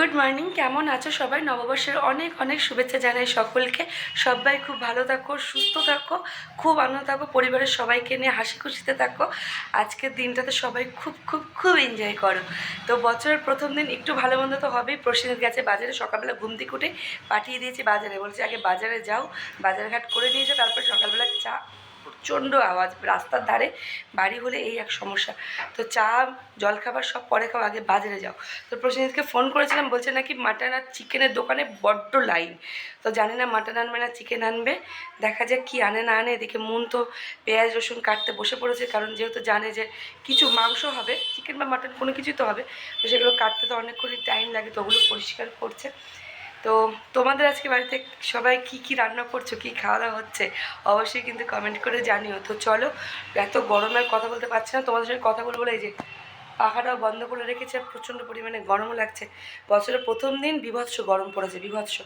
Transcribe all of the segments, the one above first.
Good morning, কেমন আছো সবাই? নববর্ষের অনেক অনেক শুভেচ্ছা জানাই সকলকে। সবাই খুব ভালো থাকো, সুস্থ থাকো, খুব আনন্দ থাকো, পরিবারের সবাইকে নিয়ে হাসি খুশিতে থাকো। আজকের দিনটাতে সবাই খুব খুব খুব এনজয় করো। তো বছরের প্রথম দিন একটু ভালো মন্দ তো হবেই। প্রসেনজিৎ গেছে বাজারে সকালবেলা ঘুম থেকে উঠে পাঠিয়ে দিয়েছি বাজারে। বলছি, আগে বাজারে যাও, বাজারঘাট করে নিয়েছে তারপর সকালবেলা চা প্রচণ্ড আওয়াজ, রাস্তার ধারে বাড়ি হলে এই এক সমস্যা। তো চা, জলখাবার সব পরে খাও, আগে বাজারে যাও। তো প্রসেনজিৎকে ফোন করেছিলাম, বলছে নাকি মাটন আর চিকেনের দোকানে বড্ড লাইন তো জানি না মাটন আনবে না চিকেন আনবে। দেখা যাক কি আনে, না আনে। এদিকে মন তো পেঁয়াজ, রসুন কাটতে বসে পড়েছে, কারণ যেহেতু জানে যে কিছু মাংস হবে চিকেন বা মাটন কোনো কিছুই তো হবে। তো সেগুলো কাটতে তো অনেকক্ষণই টাইম লাগে, তো ওগুলো পরিষ্কার করছে। তো তোমাদের আজকে বাড়িতে সবাই কি কি রান্না করছ, কি খাওয়া দাওয়া হচ্ছে, অবশ্যই কিন্তু কমেন্ট করে জানিও। তো চলো, এত গরমের কথা বলতে পারছি না, তোমাদের সঙ্গে কথা বলব এই যে পাখাটাও বন্ধ করে রেখেছে, আর প্রচণ্ড পরিমাণে গরমও লাগছে। বছরের প্রথম দিন বিভৎস গরম পড়েছে, বিভৎস।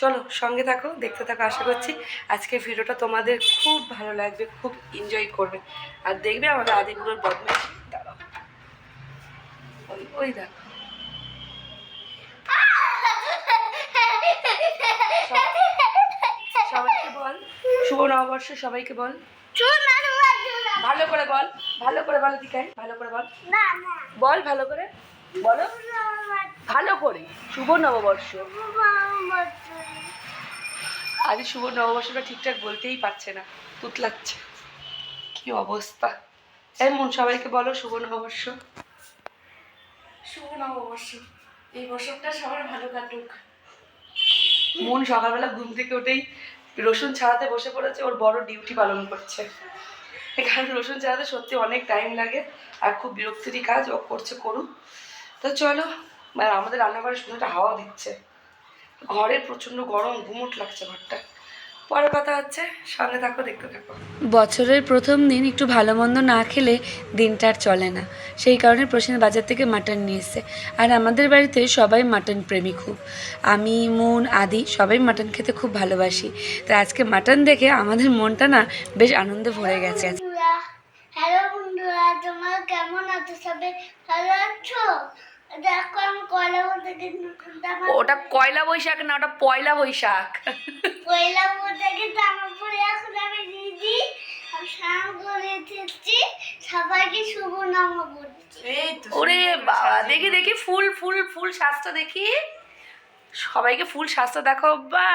চলো, সঙ্গে থাকো, দেখতে থাকো, আশা করছি আজকে ভিডিওটা তোমাদের খুব ভালো লাগবে, খুব এনজয় করবে। আর দেখবে আমাদের আদিগুলোর বদমাইশি, দাঁড়াও। ওই ওই দেখো। বল। শুভ নববর্ষ সবাইকে বল। ভালো করে বল। ভালো করে বল দিকাই। ভালো করে বল। বল ভালো করে। বলো। ভালো করে। শুভ নববর্ষ। আজ শুভ নববর্ষটা ঠিকঠাক বলতেই পারছে না। তুতলাচ্ছে। কি অবস্থা। এমন সবাইকে বলো শুভ নববর্ষ। শুভ নববর্ষ। এই বছরটা সবার ভালো কাটুক। মন সকালবেলা ঘুম থেকে উঠেই রসুন ছাড়াতে বসে পড়েছে, ওর বড় ডিউটি পালন করছে। কারণ রসুন ছাড়াতে সত্যি অনেক টাইম লাগে, আর খুব বিরক্তিরই কাজ, ও করছে, করুক। তো চলো মানে আমাদের রান্নাঘরে শুধু একটা হাওয়া দিচ্ছে। ঘরে প্রচণ্ড গরম ঘুমুট লাগছে ঘরটা। পরের কথা হচ্ছে সঙ্গে থাকো দেখতে থাকো। বছরের প্রথম দিন একটু ভালো মন্দ না খেলে দিনটা আর চলে না। সেই কারণে প্রসেন বাজার থেকে মাটন নিয়ে এসছে। আর আমাদের বাড়িতে সবাই মাটন প্রেমী খুব। আমি মন আদি সবাই মাটন খেতে খুব ভালোবাসি। তো আজকে মাটন দেখে আমাদের মনটা না বেশ আনন্দে ভরে গেছে। হ্যালো বন্ধুরা তোমার কেমন আছো সবাই? ভালো আছো? ওটা কয়লা বৈশাখ না ওটা পয়লা বৈশাখ। পয়লা কিন্তু আমার পরে এখন আমি দিদি স্নান করে এসেছি সবাইকে শুভ নাম বলছি ওরে বাবা দেখি দেখি ফুল ফুল ফুল সাজটা দেখি। সবাইকে ফুল সাজটা দেখো বা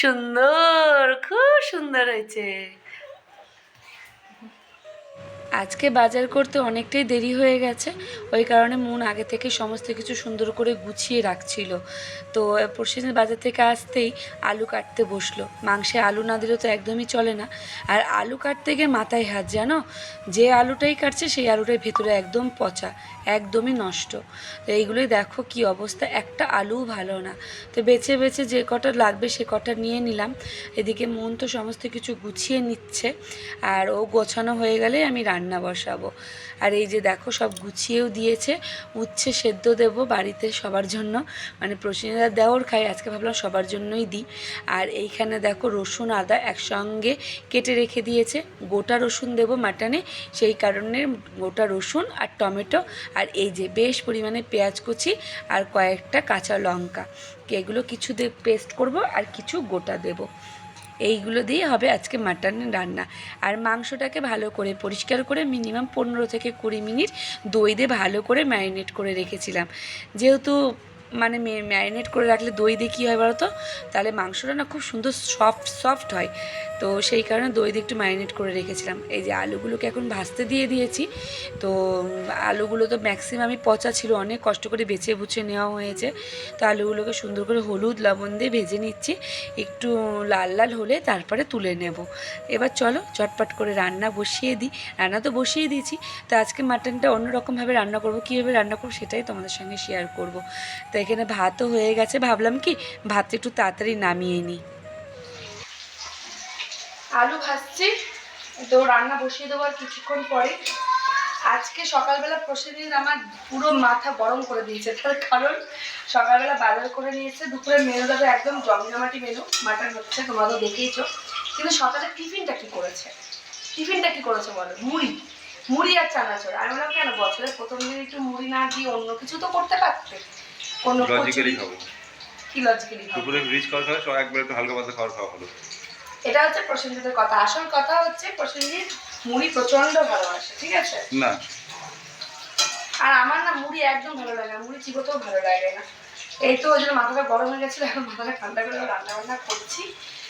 সুন্দর খুব সুন্দর হয়েছে। আজকে বাজার করতে অনেকটাই দেরি হয়ে গেছে। ওই কারণে মন আগে থেকে সমস্ত কিছু সুন্দর করে গুছিয়ে রাখছিল। তো প্রসেনজিৎ বাজার থেকে আসতেই আলু কাটতে বসল। মাংসে আলু না দিলে তো একদমই চলে না। আর আলু কাটতে গিয়ে মাথায় হাত, জানো? যে আলুটাই কাটছে, সেই আলুটার ভেতরে একদম পচা, একদমই নষ্ট। তো এইগুলোই দেখো কি অবস্থা, একটা আলুও ভালো না। তো বেছে বেছে যে কটা লাগবে সে কটা নিয়ে নিলাম। এদিকে মন তো সমস্ত কিছু গুছিয়ে নিচ্ছে। আর ও গোছানো হয়ে গেলে আমি রান্না বসাবো। আর এই যে দেখো সব গুছিয়েও দিয়েছে, উচ্ছে সেদ্ধ দেবো বাড়িতে সবার জন্য। মানে প্রসেনদা দেওয়ার খাই, আজকে ভাবলাম সবার জন্যই দিই। আর এইখানে দেখো রসুন, আদা একসঙ্গে কেটে রেখে দিয়েছে। গোটা রসুন দেবো মাটনে, সেই কারণে গোটা রসুন আর টমেটো আর এই যে বেশ পরিমাণে পেঁয়াজ কুচি আর কয়েকটা কাঁচা লঙ্কা। এগুলো কিছু পেস্ট করব আর কিছু গোটা দেব। এইগুলো দিয়ে হবে আজকে মাটন রান্না। আর মাংসটাকে ভালো করে পরিষ্কার করে মিনিমাম পনেরো থেকে কুড়ি মিনিট দই দিয়ে ভালো করে ম্যারিনেট করে রেখেছিলাম। যেহেতু মানে ম্যারিনেট করে রাখলে দই দিয়ে কী হয় বলো তো তাহলে মাংসটা না খুব সুন্দর সফট সফট হয়। তো সেই কারণে দই দিয়ে একটু ম্যারিনেট করে রেখেছিলাম। এই যে আলুগুলোকে এখন ভাজতে দিয়ে দিয়েছি, তো আলুগুলো তো ম্যাক্সিমামই পচা ছিল, অনেক কষ্ট করে বেছে বুছে নেওয়া হয়েছে। তো আলুগুলোকে সুন্দর করে হলুদ, লবণ দিয়ে ভেজে নিচ্ছি। একটু লাল লাল হলে তারপরে তুলে নেব। এবার চলো চটপট করে রান্না বসিয়ে দিই। রান্না তো বসিয়ে দিয়েছি, তো আজকে মাটনটা অন্যরকমভাবে রান্না করব, কীভাবে রান্না করব সেটাই তোমাদের সঙ্গে শেয়ার করব। তো এখানে ভাতও হয়ে গেছে, ভাবলাম কি ভাতটা একটু তাড়াতাড়ি নামিয়ে নিই। আলু ভাজছি। তো রান্না বসিয়ে দেবো আর কিছুক্ষণ পরে। আজকে সকালবেলা প্রসেনজিৎ আমার পুরো মাথা গরম করে দিয়েছে তার কারণ সকালবেলা বাজার করে নিয়েছে। দুপুরের মেনুটা তো একদম জমজমাটি মেনু মাটন হচ্ছে তোমরা তো দেখেইছো। কিন্তু সকালে টিফিনটা কি করেছে? টিফিনটা কি করেছে বলো? মুড়ি। মুড়ি আর চানাচুর। আমি বললাম কেন? বছরের প্রথম দিন একটু মুড়ি না দিয়ে অন্য কিছু তো করতে পারতে। কোনো লজিক্যালি খাব। কি লজিক্যালি খাব? দুপুরে রিচ খাওয়া সব একবার একটু হালকা পাতলা খাওয়ার খাওয়া হলো। এটা হচ্ছে প্রসেনজিতের কথা। আসল কথা হচ্ছে প্রসেনজিৎ মুড়ি প্রচণ্ড ভালোবাসে ঠিক আছে? না। আর আমার না মুড়ি একদম ভালো লাগে না মুড়ি চিবোতেও ভালো লাগে না। এই তো ওই জন্য মাথাটা গরম হয়ে গেছিল এখন মাথাটা ঠান্ডা করে রান্না বান্না করছি।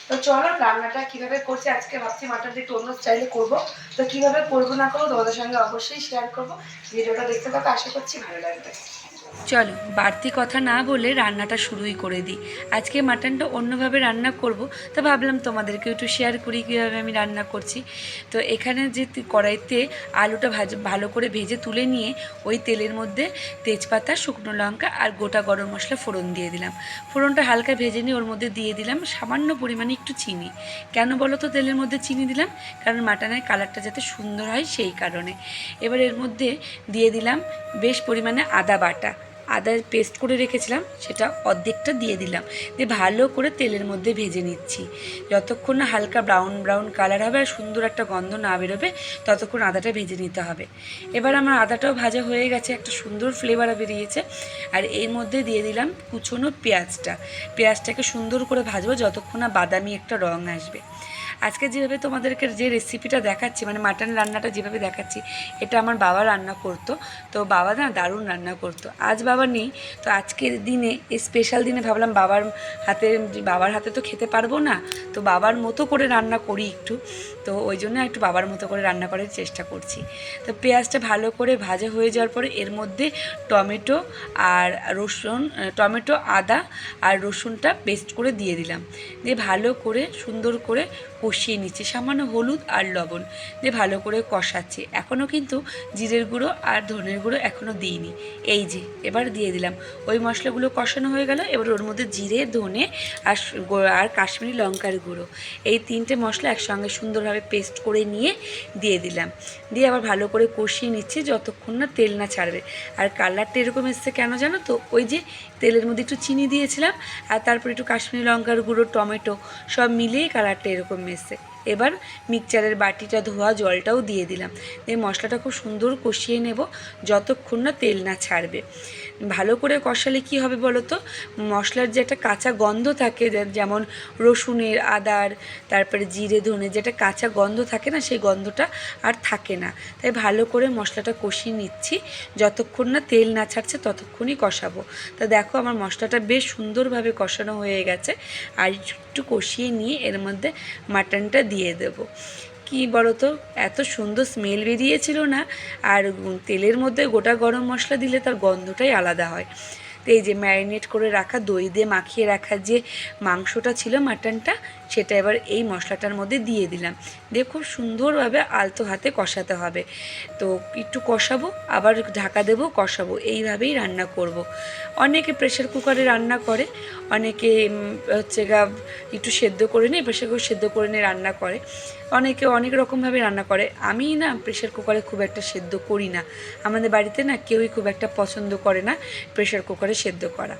তো চলো রান্নাটা কীভাবে করছি আজকে ভাবছি মাটনটা একটু অন্য স্টাইলে করব। তো কীভাবে করব না করব তোমাদের সঙ্গে অবশ্যই শেয়ার করব। ভিডিওটা দেখতে থাকো আশা করছি ভালো লাগবে। চলো, বাড়তি কথা না বলে রান্নাটা শুরুই করে দিই। আজকে মাটনটা অন্যভাবে রান্না করব, তো ভাবলাম তোমাদেরকে একটু শেয়ার করি কীভাবে আমি রান্না করছি। তো এখানে যে কড়াইতে আলুটা ভাজ ভালো করে ভেজে তুলে নিয়ে ওই তেলের মধ্যে তেজপাতা, শুকনো লঙ্কা আর গোটা গরম মশলা ফোড়ন দিয়ে দিলাম। ফোড়নটা হালকা ভেজে নিয়ে ওর মধ্যে দিয়ে দিলাম সামান্য পরিমাণে একটু চিনি। কেন বলো তো তেলের মধ্যে চিনি দিলাম? কারণ মাটনের কালারটা যাতে সুন্দর হয় সেই কারণে। এবার এর মধ্যে দিয়ে দিলাম বেশ পরিমাণে আদা বাটা। আদা পেস্ট করে রেখেছিলাম, সেটা অর্ধেকটা দিয়ে দিলাম। দিয়ে ভালো করে তেলের মধ্যে ভেজে নিচ্ছি। যতক্ষণ না হালকা ব্রাউন ব্রাউন কালার হবে আর সুন্দর একটা গন্ধ না বেরোবে, ততক্ষণ আদাটা ভেজে নিতে হবে। এবার আমার আদাটাও ভাজা হয়ে গেছে, একটা সুন্দর ফ্লেভার বেরিয়েছে। আর এর মধ্যে দিয়ে দিলাম কুচনো পেঁয়াজটা। পেঁয়াজটাকে সুন্দর করে ভাজবো, যতক্ষণ না বাদামি একটা রং আসবে। আজকে যেভাবে তোমাদেরকে যে রেসিপিটা দেখাচ্ছি মানে মাটন রান্নাটা যেভাবে দেখাচ্ছি, এটা আমার বাবা রান্না করতো। তো বাবা না দারুণ রান্না করতো। আজ বাবা নেই, তো আজকের দিনে, এই স্পেশাল দিনে ভাবলাম বাবার হাতে বাবার হাতে তো খেতে পারব না, তো বাবার মতো করে রান্না করি একটু। তো ওই জন্য একটু বাবার মতো করে রান্না করার চেষ্টা করছি। তো পেঁয়াজটা ভালো করে ভাজা হয়ে যাওয়ার পরে এর মধ্যে টমেটো আর রসুন টমেটো, আদা আর রসুনটা পেস্ট করে দিয়ে দিলাম। দিয়ে ভালো করে, সুন্দর করে কষিয়ে নিচ্ছি, সামান্য হলুদ আর লবণ দিয়ে ভালো করে কষাচ্ছি। এখনও কিন্তু জিরের গুঁড়ো আর ধনের গুঁড়ো এখনও দিইনি। এই যে, এবার দিয়ে দিলাম। ওই মশলাগুলো কষানো হয়ে গেল, এবার ওর মধ্যে জিরে, ধনে আর আর কাশ্মীরি লঙ্কার গুঁড়ো। এই তিনটে মশলা একসঙ্গে সুন্দরভাবে পেস্ট করে নিয়ে দিয়ে দিলাম। দিয়ে আবার ভালো করে কষিয়ে নিচ্ছি যতক্ষণ না তেল না ছাড়বে। আর কালারটা এরকম এসছে কেন জানো তো? ওই যে তেলের মধ্যে একটু চিনি দিয়েছিলাম আর তারপর একটু কাশ্মীরি লঙ্কার গুঁড়ো, টমেটো সব মিলিয়ে কালারটা এরকম এসছে এবার মিক্সচারের বাটিটা ধোয়া, জলটাও দিয়ে দিলাম। এই মশলাটা খুব সুন্দর কষিয়ে নেব, যতক্ষণ না তেল না ছাড়বে। ভালো করে কষালে কি হবে বলো তো মশলার যে একটা কাঁচা গন্ধ থাকে যেমন রসুনের আদার, তারপরে জিরে, ধনে যেটা কাঁচা গন্ধ থাকে না, সেই গন্ধটা আর থাকে না। তাই ভালো করে মশলাটা কষিয়ে নিচ্ছি। যতক্ষণ না তেল না ছাড়ছে, ততক্ষণই কষাবো। তা দেখো, আমার মশলাটা বেশ সুন্দরভাবে কষানো হয়ে গেছে। আর একটু কষিয়ে নিয়ে এর মধ্যে মাটনটা দিয়ে দেবো। কি তো এত সুন্দর স্মেল বেরিয়েছিল না? আর তেলের মধ্যে গোটা গরম মশলা দিলে তার গন্ধটাই আলাদা হয়। তো এই যে ম্যারিনেট করে রাখা, দই দিয়ে মাখিয়ে রাখা যে মাংসটা ছিল মাটনটা সেটা এবার এই মশলাটার মধ্যে দিয়ে দিলাম। দিয়ে খুব সুন্দরভাবে আলতো হাতে কষাতে হবে। তো একটু কষাবো, আবার ঢাকা দেবো, কষাবো। এইভাবেই রান্না করব। অনেকে প্রেশার কুকারে রান্না করে, অনেকে হচ্ছে গা, একটু সেদ্ধ করে নিয়ে প্রেশার কুকার সেদ্ধ করে নিয়ে রান্না করে। অনেকে অনেক রকমভাবে রান্না করে। আমি না প্রেশার কুকারে খুব একটা সেদ্ধ করি না। আমাদের বাড়িতে না কেউই খুব একটা পছন্দ করে না প্রেশার কুকারে সেদ্ধ করা।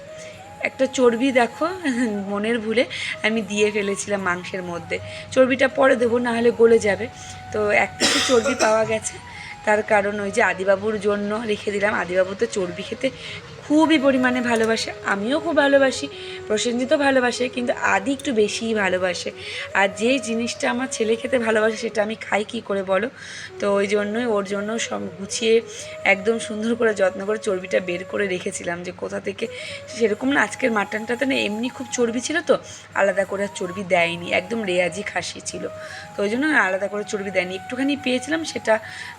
একটা চর্বি দেখো, মনের ভুলে আমি দিয়ে ফেলেছিলাম মাংসের মধ্যে। চর্বিটা পরে দেবো নাহলে গলে যাবে। তো এক পিসে চর্বি পাওয়া গেছে। তার কারণ ওই যে আদিবাবুর জন্য রেখে দিলাম, আদিবাবু তো চর্বি খেতে খুবই পরিমাণে ভালোবাসে, আমিও খুব ভালোবাসি, প্রসেনজিৎও ভালোবাসে, কিন্তু আদি একটু বেশিই ভালোবাসে। আর যে জিনিসটা আমার ছেলে খেতে ভালোবাসে সেটা আমি খাই কি করে বলো? তো ওই জন্যই, ওর জন্য সব গুছিয়ে একদম সুন্দর করে যত্ন করে চর্বিটা বের করে রেখেছিলাম যে কোথা থেকে, সেরকম না, আজকের মাটনটাতে না এমনি খুব চর্বি ছিল তো, আলাদা করে চর্বি দেয়নি, একদম রেয়াজি খাসি ছিল। তো ওই জন্য আলাদা করে চর্বি দেয়নি, একটুখানি পেয়েছিলাম সেটা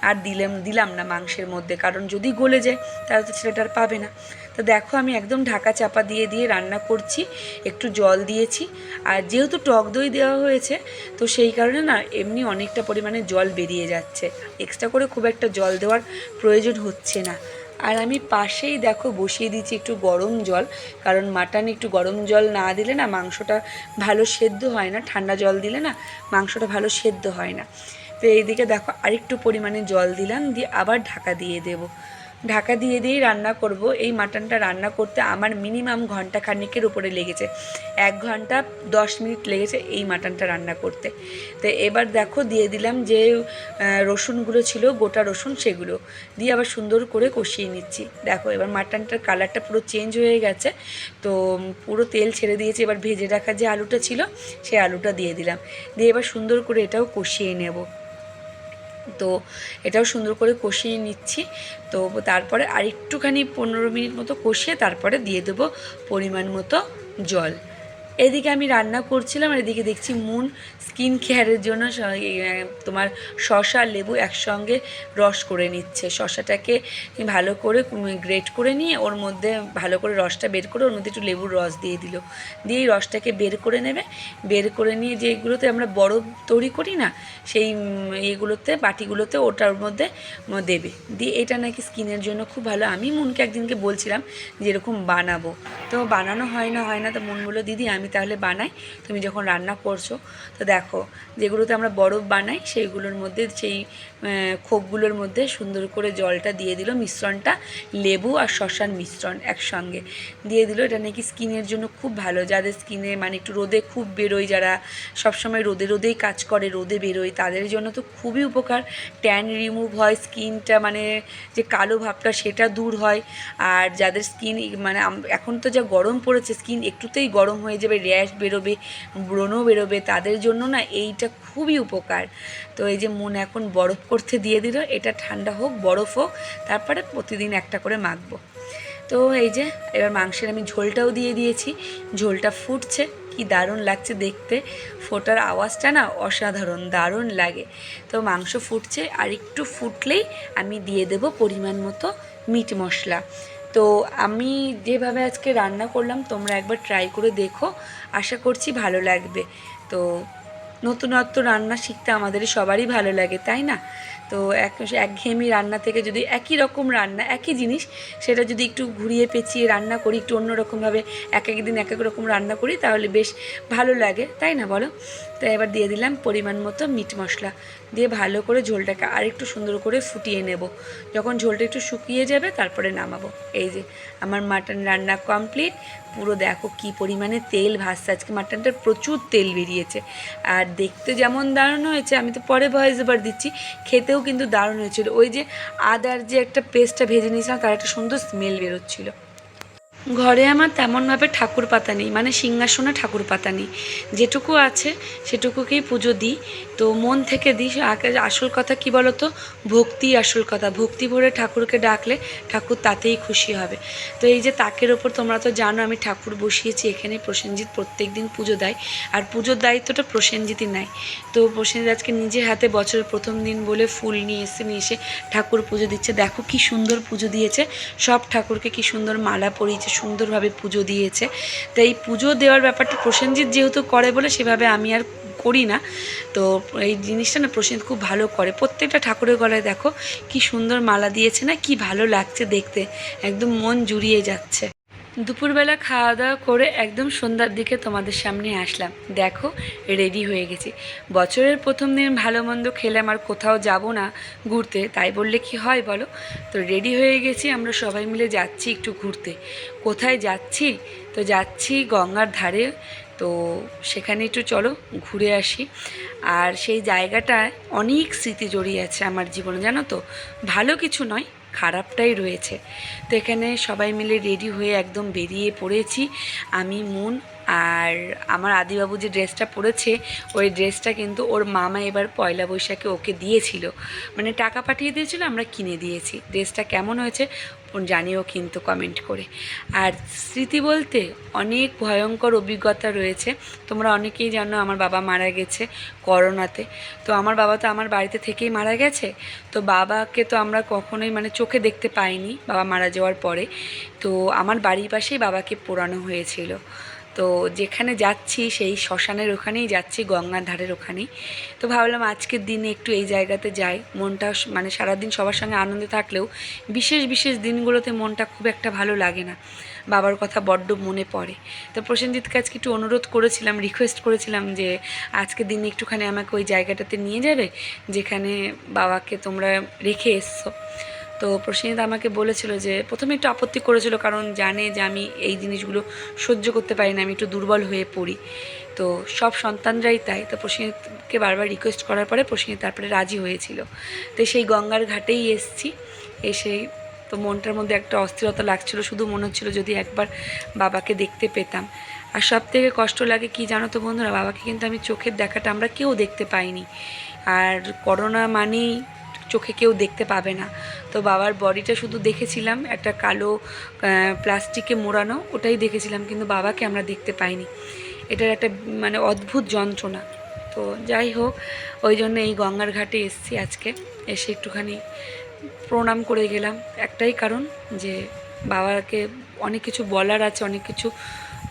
আর দিলাম দিলাম না মাংসের মধ্যে, কারণ যদি গলে যায় তাহলে তো ছেলেটা আর পাবে না। তো দেখো আমি একদম ঢাকা চাপা দিয়ে দিয়ে রান্না করছি, একটু জল দিয়েছি। আর যেহেতু টক দই দেওয়া হয়েছে, তো সেই কারণে না এমনি অনেকটা পরিমাণে জল বেরিয়ে যাচ্ছে। এক্সট্রা করে খুব একটা জল দেওয়ার প্রয়োজন হচ্ছে না। আর আমি পাশেই দেখো বসিয়ে দিচ্ছি একটু গরম জল, কারণ মাটনে একটু গরম জল না দিলে না মাংসটা ভালো সেদ্ধ হয় না, ঠান্ডা জল দিলে না মাংসটা ভালো সেদ্ধ হয় না। তো এইদিকে দেখো আরেকটু পরিমাণে জল দিলাম, দিয়ে আবার ঢাকা দিয়ে দেবো। ঢাকা দিয়ে দিয়েই রান্না করব। এই মাটনটা রান্না করতে আমার মিনিমাম ঘণ্টা খানেকের উপরে লেগেছে। এক ঘণ্টা দশ মিনিট লেগেছে এই মাটনটা রান্না করতে। তো এবার দেখো দিয়ে দিলাম যে রসুনগুলো ছিল, গোটা রসুন সেগুলো। দিয়ে আবার সুন্দর করে কষিয়ে নিচ্ছি। দেখো এবার মাটনটার কালারটা পুরো চেঞ্জ হয়ে গেছে। তো পুরো তেল ছেড়ে দিয়েছি। এবার ভেজে রাখা যে আলুটা ছিল সেই আলুটা দিয়ে দিলাম। দিয়ে এবার সুন্দর করে এটাও কষিয়ে নেব। তো এটাও সুন্দর করে কষিয়ে নিচ্ছি। তো তারপরে আর একটুখানি পনেরো মিনিট মতো কষিয়ে তারপরে দিয়ে দেবো পরিমাণ মতো জল। এদিকে আমি রান্না করছিলাম, আর এদিকে দেখছি মুন স্কিন কেয়ারের জন্য তোমার শশা লেবু একসঙ্গে রস করে নিচ্ছে। শশাটাকে ভালো করে গ্রেট করে নিয়ে ওর মধ্যে ভালো করে রসটা বের করে ওর মধ্যে একটু লেবুর রস দিয়ে দিল। দিয়ে রসটাকে বের করে নেবে। বের করে নিয়ে যে এগুলোতে আমরা বরফ তৈরি করি না, সেই এগুলোতে, বাটিগুলোতে ওটার মধ্যে দেবে। দিয়ে এটা নাকি স্কিনের জন্য খুব ভালো। আমি মুনকে একদিনকে বলছিলাম যে এরকম বানাবো। তো বানানো হয় না হয় না, তো মন বলল দিদি, আমি তাহলে বানাই। তুমি যখন রান্না করছ, তো দেখো, যেগুলোতে আমরা বরফ বানাই, সেইগুলোর মধ্যে সেই খোপগুলোর মধ্যে সুন্দর করে জলটা দিয়ে দিল মিশ্রণটা, লেবু আর শশার মিশ্রণ একসঙ্গে। দিয়ে দিল এটা নাকি স্কিনের জন্য খুব ভালো। যাদের স্কিনে মানে একটু রোদে খুব বেরোয়, যারা সবসময় রোদে রোদেই কাজ করে, রোদে বেরোয়, তাদের জন্য তো খুবই উপকার। ট্যান রিমুভ হয় স্কিনটা মানে যে কালো ভাবটা সেটা দূর হয়। আর যাদের স্কিন মানে এখন তো যা গরম পড়েছে, স্কিন একটুতেই গরম হয়ে যাবে র্যাশ বেরোবে ব্রণ বেরোবে, তাদের জন্য না এইটা খুবই উপকার। তো এই যে মন এখন বরফ করতে দিয়ে দিল, এটা ঠান্ডা হোক, বরফ হোক, তারপরে প্রতিদিন একটা করে মাখবো। তো এই যে, এবার মাংসের আমি ঝোলটাও দিয়ে দিয়েছি, ঝোলটা ফুটছে, কি দারুণ লাগছে দেখতে। ফোটার আওয়াজটা না অসাধারণ, দারুণ লাগে। তো মাংস ফুটছে, আর একটু ফুটলেই আমি দিয়ে দেব পরিমাণ মতো মিট মশলা। তো আমি যেভাবে আজকে রান্না করলাম, তোমরা একবার ট্রাই করে দেখো। আশা করছি ভালো লাগবে। তো নতুনত্ব রান্না শিখতে আমাদের সবারই ভালো লাগে, তাই না? তো এক একঘেয়েমি রান্না থেকে যদি একই রকম রান্না, একই জিনিস, সেটা যদি একটু ঘুরিয়ে পেঁচিয়ে রান্না করি, একটু অন্যরকমভাবে এক এক দিন এক এক রকম রান্না করি, তাহলে বেশ ভালো লাগে, তাই না বলো? তো এবার দিয়ে দিলাম পরিমাণ মতো মিট মশলা, দিয়ে ভালো করে ঝোলটাকে আরেকটু সুন্দর করে ফুটিয়ে নেব। যখন ঝোলটা একটু শুকিয়ে যাবে, তারপরে নামাবো। এই যে, আমার মাটন রান্না কমপ্লিট পুরো দেখো কি পরিমাণে তেল ভাসছে। আজকে মাটনটার প্রচুর তেল বেরিয়েছে। আর দেখতে যেমন দারুণ হয়েছে, আমি তো পরে ভয়েস এবার দিচ্ছি। খেতেও কিন্তু দারুণ হয়েছিল। ওই যে আদার যে একটা পেস্টটা ভেজে নিয়েছিলাম, তার একটা সুন্দর স্মেল বেরোচ্ছিলো। ঘরে আমার তেমনভাবে ঠাকুর পাতা নেই মানে সিংহাসনে ঠাকুর পাতা নেই। যেটুকু আছে সেটুকুকেই পুজো দিই। তো মন থেকে দিই আসল কথা কি বলতো? ভক্তি আসল কথা। ভক্তি ভরে ঠাকুরকে ডাকলে ঠাকুর তাতেই খুশি হবে। তো এই যে তাকের ওপর তোমরা তো জানো, আমি ঠাকুর বসিয়েছি, এখানে প্রসেনজিৎ প্রত্যেক দিন পুজো দেয়। আর পুজোর দায়িত্বটা প্রসেনজিৎই নেয়। তো প্রসেনজিৎ আজকে নিজে হাতে বছরের প্রথম দিন বলে ফুল নিয়ে এসে নিয়ে এসে ঠাকুর পুজো দিচ্ছে। দেখো কি সুন্দর পুজো দিয়েছে। সব ঠাকুরকে কি সুন্দর মালা পরিয়েছে সুন্দরভাবে পুজো দিয়েছে। তো এই পুজো দেওয়ার ব্যাপারটা প্রসেনজিৎ যেহেতু করে বলে সেভাবে আমি আর করি না। তো এই জিনিসটা না প্রসেন খুব ভালো করে। প্রত্যেকটা ঠাকুরের গলায় দেখো কি সুন্দর মালা দিয়েছে না, কি ভালো লাগছে দেখতে। একদম মন জুড়িয়ে যাচ্ছে। দুপুরবেলা খাওয়া দাওয়া করে একদম সন্ধ্যার দিকে তোমাদের সামনে আসলাম। দেখো রেডি হয়ে গেছি। বছরের প্রথম দিন ভালো মন্দ খেলে আমার কোথাও যাব না ঘুরতে। তাই বললে কি হয় বলো? তো রেডি হয়ে গেছি, আমরা সবাই মিলে যাচ্ছি একটু ঘুরতে। কোথায় যাচ্ছি? তো যাচ্ছি গঙ্গার ধারে। তো সেখানে একটু চলো, ঘুরে আসি। আর সেই জায়গাটায় অনেক স্মৃতি জড়িয়ে আছে আমার জীবনে, জানো তো? ভালো কিছু নয় খারাপটাই রয়েছে। তো এখানে সবাই মিলে রেডি হয়ে একদম বেরিয়ে পড়েছি। আমি, মুন আর আমার আদিবাবু যে ড্রেসটা পরেছে, ওই ড্রেসটা কিন্তু ওর মামা এবার পয়লা বৈশাখে ওকে দিয়েছিল। মানে টাকা পাঠিয়ে দিয়েছিল, আমরা কিনে দিয়েছি। ড্রেসটা কেমন হয়েছে জানিও কিন্তু কমেন্ট করে। আর স্মৃতি বলতে অনেক ভয়ঙ্কর অভিজ্ঞতা রয়েছে। তোমরা অনেকেই জানো আমার বাবা মারা গেছে করোনাতে। তো আমার বাবা তো আমার বাড়িতে থেকেই মারা গেছে। তো বাবাকে তো আমরা কখনোই মানে চোখে দেখতে পাইনি, বাবা মারা যাওয়ার পরে। তো আমার বাড়ির পাশেই বাবাকে পোড়ানো হয়েছিল। তো যেখানে যাচ্ছি, সেই শ্মশানের ওখানেই যাচ্ছি গঙ্গার ধারের ওখানেই। তো ভাবলাম আজকের দিনে একটু এই জায়গাতে যাই। মনটা মানে সারাদিন সবার সঙ্গে আনন্দে থাকলেও বিশেষ বিশেষ দিনগুলোতে মনটা খুব একটা ভালো লাগে না। বাবার কথা বড্ড মনে পড়ে। তো প্রসেনজিৎকে আজকে একটু অনুরোধ করেছিলাম রিকোয়েস্ট করেছিলাম যে আজকের দিনে একটুখানি আমাকে ওই জায়গাটাতে নিয়ে যাবে, যেখানে বাবাকে তোমরা রেখে এসছো। তো প্রসেনজিৎ আমাকে বলেছিল যে প্রথমে একটু আপত্তি করেছিল কারণ জানে যে আমি এই জিনিসগুলো সহ্য করতে পারি না, আমি একটু দুর্বল হয়ে পড়ি। তো সব সন্তানরাই তাই। তো প্রসেনজিৎকে বারবার রিকোয়েস্ট করার পরে প্রসেনজিৎ তারপরে রাজি হয়েছিল। তো সেই গঙ্গার ঘাটেই এসছি। এসেই তো মনটার মধ্যে একটা অস্থিরতা লাগছিল, শুধু মনে হচ্ছিল যদি একবার বাবাকে দেখতে পেতাম। আর সব থেকে কষ্ট লাগে কি জানো তো বন্ধুরা, বাবাকে কিন্তু আমি চোখের দেখাটা আমরা কেউ দেখতে পাইনি। আর করোনা মানেই চোখে কেউ দেখতে পাবে না। তো বাবার বডিটা শুধু দেখেছিলাম, একটা কালো প্লাস্টিকে মোড়ানো, ওটাই দেখেছিলাম, কিন্তু বাবাকে আমরা দেখতে পাইনি। এটার একটা মানে অদ্ভুত যন্ত্রণা। তো যাই হোক, ওই জন্য এই গঙ্গার ঘাটে এসেছি আজকে। এসে একটুখানি প্রণাম করে গেলাম। একটাই কারণ যে বাবাকে অনেক কিছু বলার আছে, অনেক কিছু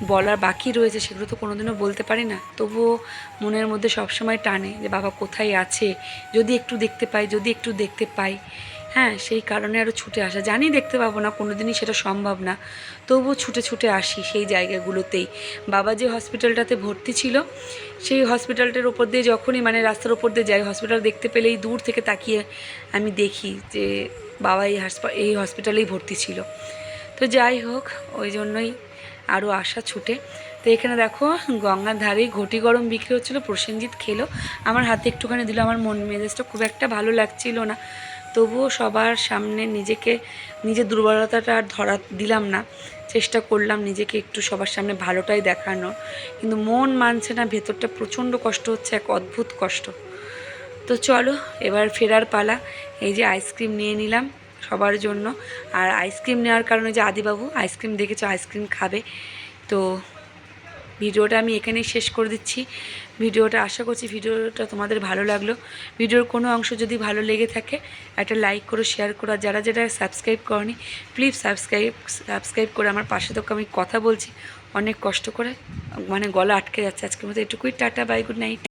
বলার বাকি রয়েছে, সেগুলো তো কোনোদিনও বলতে পারি না। তবুও মনের মধ্যে সবসময় টানে যে, বাবা কোথায় আছে? যদি একটু দেখতে পাই, যদি একটু দেখতে পাই। হ্যাঁ সেই কারণে আরও ছুটে আসা। জানি দেখতে পাবো না কোনো দিনই সেটা সম্ভব না। তবুও ছুটে ছুটে আসি সেই জায়গাগুলোতেই। বাবা যে হসপিটালটাতে ভর্তি ছিল, সেই হসপিটালটার ওপর দিয়ে যখনই মানে রাস্তার ওপর দিয়ে যাই, হসপিটাল দেখতে পেলেই দূর থেকে তাকিয়ে আমি দেখি যে, বাবা এই হাসপা, এই হসপিটালেই ভর্তি ছিল। তো যাই হোক, ওই জন্যই আরও আশা ছুটে। তো এখানে দেখো গঙ্গার ধারেই ঘটি গরম বিক্রি হচ্ছিল, প্রসেনজিৎ খেলো। আমার হাতে একটুখানি দিল, আমার মন মেজাজটা খুব একটা ভালো লাগছিল না। তবুও সবার সামনে নিজেকে, নিজের দুর্বলতাটা আর ধরা দিলাম না। চেষ্টা করলাম নিজেকে একটু সবার সামনে ভালোটাই দেখানোর। কিন্তু মন মানছে না, ভেতরটা প্রচণ্ড কষ্ট হচ্ছে, এক অদ্ভুত কষ্ট। তো চলো, এবার ফেরার পালা। এই যে আইসক্রিম নিয়ে নিলাম। সবার জন্য। আর আইসক্রিম নেওয়ার কারণে যে আদিবাবু আইসক্রিম দেখেছ, আইসক্রিম খাবে। তো ভিডিওটা আমি এখানেই শেষ করে দিচ্ছি। ভিডিওটা আশা করছি ভিডিওটা তোমাদের ভালো লাগল। ভিডিওর কোনো অংশ যদি ভালো লেগে থাকে, একটা লাইক করো শেয়ার করো। আর যারা যারা সাবস্ক্রাইব করনি প্লিজ সাবস্ক্রাইব সাবস্ক্রাইব করে আমার পাশে তো আমি কথা বলছি, অনেক কষ্ট করে মানে গলা আটকে যাচ্ছে। আজকের মতো এটুকুই। Tata bye good night